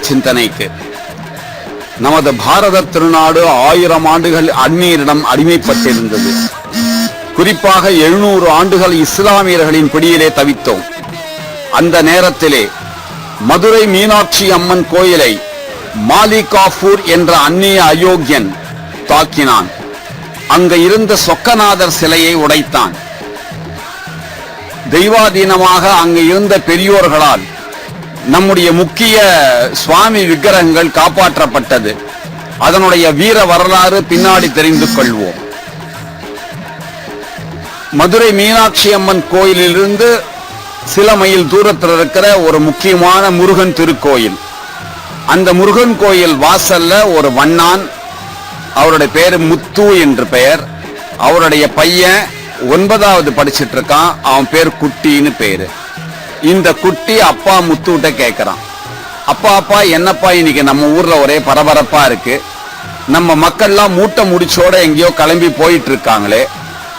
சிந்தனைக்கு. நமது பாரத திருநாடு ஆயிரம் ஆண்டுகள் அந்நியரிடம் அடிமைப்பட்டிருந்தது. குறிப்பாக எழுநூறு ஆண்டுகள் இஸ்லாமியர்களின் பிடியிலே தவித்தோம். அந்த நேரத்திலே மதுரை மீனாட்சி அம்மன் கோயிலை மாலிகாபூர் என்ற அந்நிய அயோக்கியன் தாக்கினான். அங்கு இருந்த சொக்கநாதர் சிலையை உடைத்தான். தெய்வாதீனமாக அங்கு இருந்த பெரியோர்களால் நம்முடைய முக்கிய சுவாமி விக்கிரகங்கள் காப்பாற்றப்பட்டது. அதனுடைய வீர வரலாறு பின்னாடி தெரிந்து கொள்வோம். மதுரை மீனாட்சி அம்மன் கோயிலிலிருந்து சில மைல் தூரத்தில் இருக்கிற ஒரு முக்கியமான முருகன் திருக்கோயில். அந்த முருகன் கோயில் வாசல்ல ஒரு வண்ணான் அவருடைய பேர் முத்து என்று பெயர். அவருடைய பையன் ஒன்பதாவது படிச்சிட்டு இருக்கான் அவன் பேர் குட்டின்னு பேரு. இந்த குட்டி அப்பா முத்துகிட்ட கேட்கறான் அப்பா அப்பா என்னப்பா இன்னைக்கு நம்ம ஊர்ல ஒரே பரபரப்பா இருக்கு? நம்ம மக்கள்லாம் மூட்டை முடிச்சோட எங்கேயோ கிளம்பி போயிட்டு இருக்காங்களே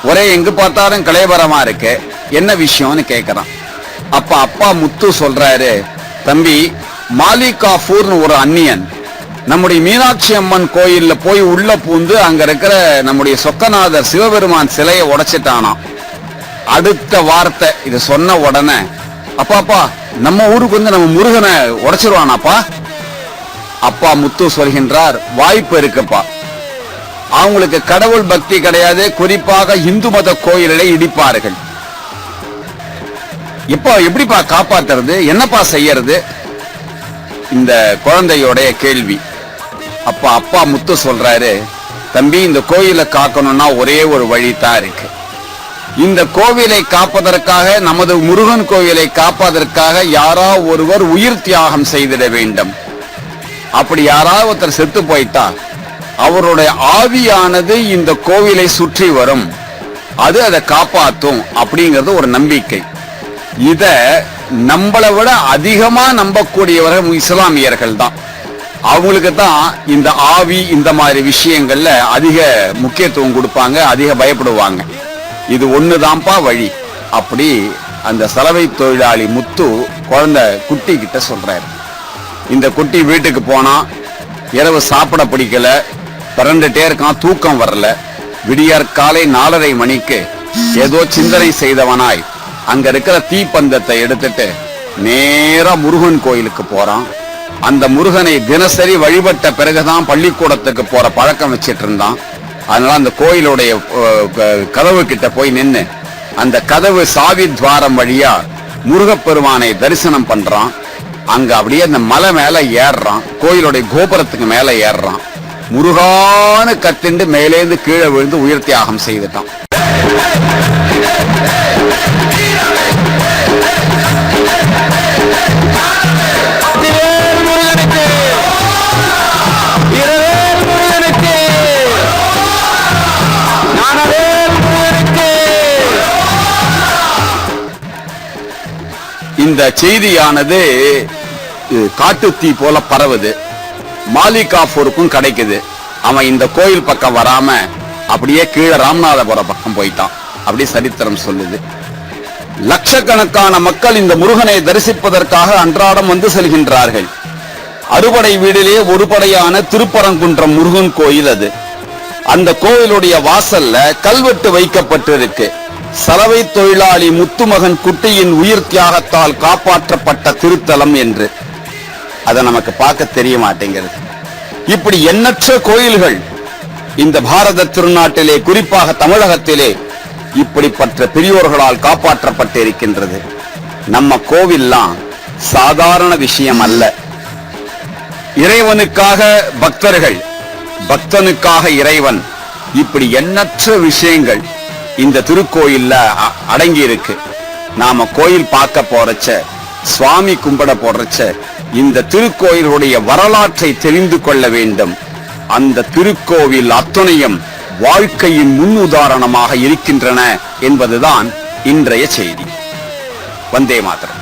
ஒரே எங்கே பார்த்தாலும் கலைபரமா இருக்கு. என்ன விஷயம்னு கேட்கறான் அப்ப அப்பா முத்து சொல்றாரு தம்பி மாலிகாபூர்னு ஒரு அந்நியன் நம்முடைய மீனாட்சி அம்மன் கோயில்ல போய் உள்ள பூந்து அங்க இருக்கிற நம்முடைய சொக்கநாதர் சிவபெருமான் சிலையை உடைச்சிட்டானாம். அடுத்த வார்த்தை இது சொன்ன உடனே அப்பாப்பா நம்ம ஊருக்கு வந்து நம்ம முருகனை உடைச்சிருவானாப்பா. அப்பா முத்து சொல்கின்றார் வாய்ப்பு இருக்குப்பா. அவங்களுக்கு கடவுள் பக்தி கிடையாது குறிப்பாக இந்து மத கோயிலை இடிப்பார்கள். இப்போ எப்படிப்பா காப்பாத்துறது? என்னப்பா செய்யறது? இந்த குழந்தையோடைய கேள்வி. அப்ப அப்பா முத்து சொல்றாரு தம்பி இந்த கோயிலை காக்கணும்னா ஒரே ஒரு வழி தான் இருக்கு. இந்த கோவிலை காப்பதற்காக நமது முருகன் கோவிலை காப்பதற்காக யாரா ஒருவர் உயிர் தியாகம் செய்திட வேண்டும். அப்படி யாராவது ஒருத்தர் செத்து போயிட்டா அவருடைய ஆவியானது இந்த கோவிலை சுற்றி வரும். அது அதை காப்பாத்தும் அப்படிங்கிறது ஒரு நம்பிக்கை. இத நம்மளை விட அதிகமா நம்பக்கூடியவர்கள் இஸ்லாமியர்கள் தான். அவங்களுக்கு தான் இந்த ஆவி இந்த மாதிரி விஷயங்கள்ல அதிக முக்கியத்துவம் கொடுப்பாங்க அதிக பயப்படுவாங்க. இது ஒண்ணுதான்ப்பா வழி. அப்படி அந்த சலவை தொழிலாளி முத்து குழந்தை குட்டி கிட்ட சொல்றாரு. இந்த குட்டி வீட்டுக்கு போனா இரவு சாப்பிட பிடிக்கல பிறண்டுட்டே இருக்கான் தூக்கம் வரல. விடியற் காலை நாலரை மணிக்கு ஏதோ சிந்தனை செய்தவனாய் அங்க இருக்கிற தீப்பந்தத்தை எடுத்துட்டு நேரா முருகன் கோயிலுக்கு போறான். அந்த முருகனை தினசரி வழிபட்ட பிறகுதான் பள்ளிக்கூடத்துக்கு போற பழக்கம் வச்சிட்டு இருந்தான். அதனால அந்த கோயிலுடைய க- கதவு கிட்ட போய் நின்னு அந்த கதவு சாவி துவாரம் வழியா முருகப்பெருமானை தரிசனம் பண்றான். அங்க அப்படியே அந்த மலை மேல ஏறுறான் கோயிலுடைய கோபுரத்துக்கு மேல ஏறுறான் முருகான கத்திண்டு மேலேந்து கீழே விழுந்து உயிர் தியாகம் செய்துட்டான். இந்த செய்தியானது காட்டு காட்டுத்தீ போல பரவுது. மாலிகாபூருக்கும் கிடைக்குது. அவன் இந்த கோயில் பக்கம் வராம அப்படியே கீழே ராமநாதபுரம் பக்கம் போயிட்டான். அப்படி சரித்திரம் சொல்லுது. லட்சக்கணக்கான மக்கள் இந்த முருகனை தரிசிப்பதற்காக அன்றாடம் வந்து செல்கின்றார்கள். அறுபடை வீடிலே ஒரு படையான திருப்பரங்குன்றம் முருகன் கோயில் அது. அந்த கோயிலுடைய வாசல்ல கல்வெட்டு வைக்கப்பட்டிருக்கு. சலவை தொழிலாளி முத்துமகன் குட்டியின் உயிர் தியாகத்தால் காப்பாற்றப்பட்ட திருத்தலம் என்று. அதை நமக்கு பார்க்க தெரிய மாட்டேங்கிறது. இப்படி எண்ணற்ற கோயில்கள் இந்த பாரத திருநாட்டிலே குறிப்பாக தமிழகத்திலே இப்படிப்பட்ட பெரியோர்களால் காப்பாற்றப்பட்டு இருக்கின்றது நம்ம கோவில்லாம் சாதாரண விஷயம் அல்ல. இறைவனுக்காக பக்தர்கள் பக்தனுக்காக இறைவன் இப்படி எண்ணற்ற விஷயங்கள் இந்த திருக்கோயில்ல அ- அடங்கி இருக்கு நாம கோயில் பார்க்க போறச்ச சுவாமி கும்பிட போறச்ச இந்த திருக்கோயிலுடைய வரலாற்றை தெரிந்து கொள்ள வேண்டும். அந்த திருக்கோவில் அத்துணையும் வாழ்க்கையின் முன் உதாரணமாக இருக்கின்றன என்பதுதான் இன்றைய செய்தி. வந்தே மாத்திரம்